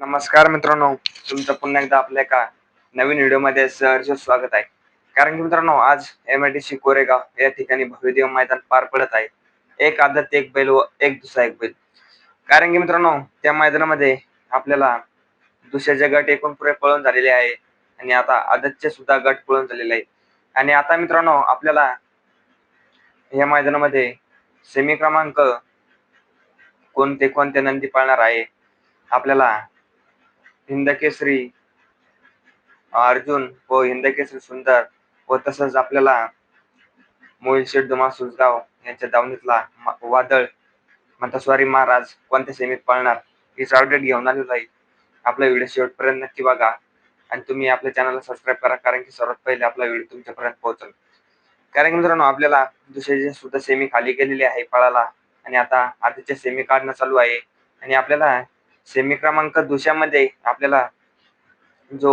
नमस्कार मित्रांनो तुमचं पुन्हा एकदा आपल्या एका नवीन व्हिडिओमध्ये सहर्ष स्वागत आहे. कारण की मित्रांनो आज M I T C Koregaon या ठिकाणी भव्यदेव मैदान पार पडत आहे. एक आदत एक बैल व एक दुसरा एक बैल. कारण की मित्रांनो त्या मैदानामध्ये आपल्याला दुसऱ्याचे गट एकूण पुरे पळून झालेले आहे आणि आता आदतचे सुद्धा गट पळून झालेले आहे आणि आता मित्रांनो आपल्याला या मैदानामध्ये सेमी क्रमांक कोणते कोणते नंदी पाळणार आहे आपल्याला हिंदकेसरी अर्जुन व हिंदकेसरी सुंदर व तसंच आपल्याला मोहिल शेठ दुमा सुजगाव यांच्या दावणीतला वादळ मंतस्वारी महाराज कोणत्या सेमीत पाळणार हे अपडेट घेऊन आलेलो आहे. आपला व्हिडिओ शेवटपर्यंत नक्की बघा आणि तुम्ही आपल्या चॅनलला सबस्क्राईब करा कारण की सर्वात पहिले आपला व्हिडिओ तुमच्यापर्यंत पोहोचल. कारण की मित्रांनो आपल्याला दुसऱ्याची सुद्धा सेमी खाली गेलेली आहे पळाला आणि आता आधीच्या सेमी काढणं चालू आहे आणि आपल्याला सेमी क्रमांक दुसऱ्यामध्ये आपल्याला जो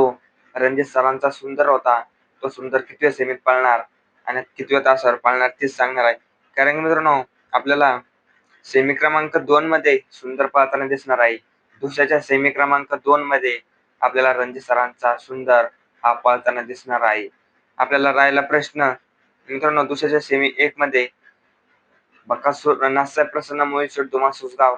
रणजित सरांचा सुंदर होता तो सुंदर कितव्या सेमीत पाळणार आणि कितव्या तासावर पाळणार तेच सांगणार आहे. कारण की मित्रांनो आपल्याला सेमी क्रमांक दोन मध्ये सुंदर पाळताना दिसणार आहे. दुसऱ्याच्या सेमी क्रमांक दोन मध्ये आपल्याला रणजित सरांचा सुंदर हा पाळताना दिसणार आहे. आपल्याला राहिला प्रश्न मित्रांनो दुसऱ्याच्या सेमी एक मध्ये बकासूर नासाहेब प्रसन्न मोहित दुमा सुसगाव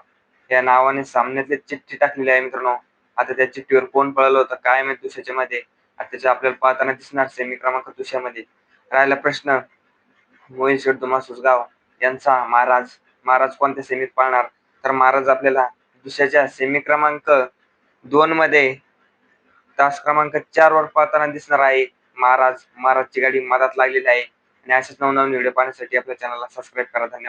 या नावाने सामन्यातली चिठ्ठी टाकलेली आहे मित्रांनो. आता त्या चिठ्ठीवर कोण पळालं होतं काय माहीत दुसऱ्याच्या मध्ये. आता त्याच्या आपल्याला पाहताना दिसणार सेमी क्रमांक दुसऱ्यामध्ये. राहिला प्रश्न मोहित दुमा दुमासुसगाव यांचा महाराज महाराज कोणत्या सेमीत पाळणार? तर महाराज आपल्याला दुसऱ्याच्या सेमी क्रमांक दोन मध्ये तास क्रमांक चार वर पाहताना दिसणार आहे. महाराज महाराजची गाडी मधात लागलेली आहे. आणि असेच नवनवीन व्हिडिओ पाहण्यासाठी आपल्या चॅनलला सबस्क्राईब करा. धन्यवाद.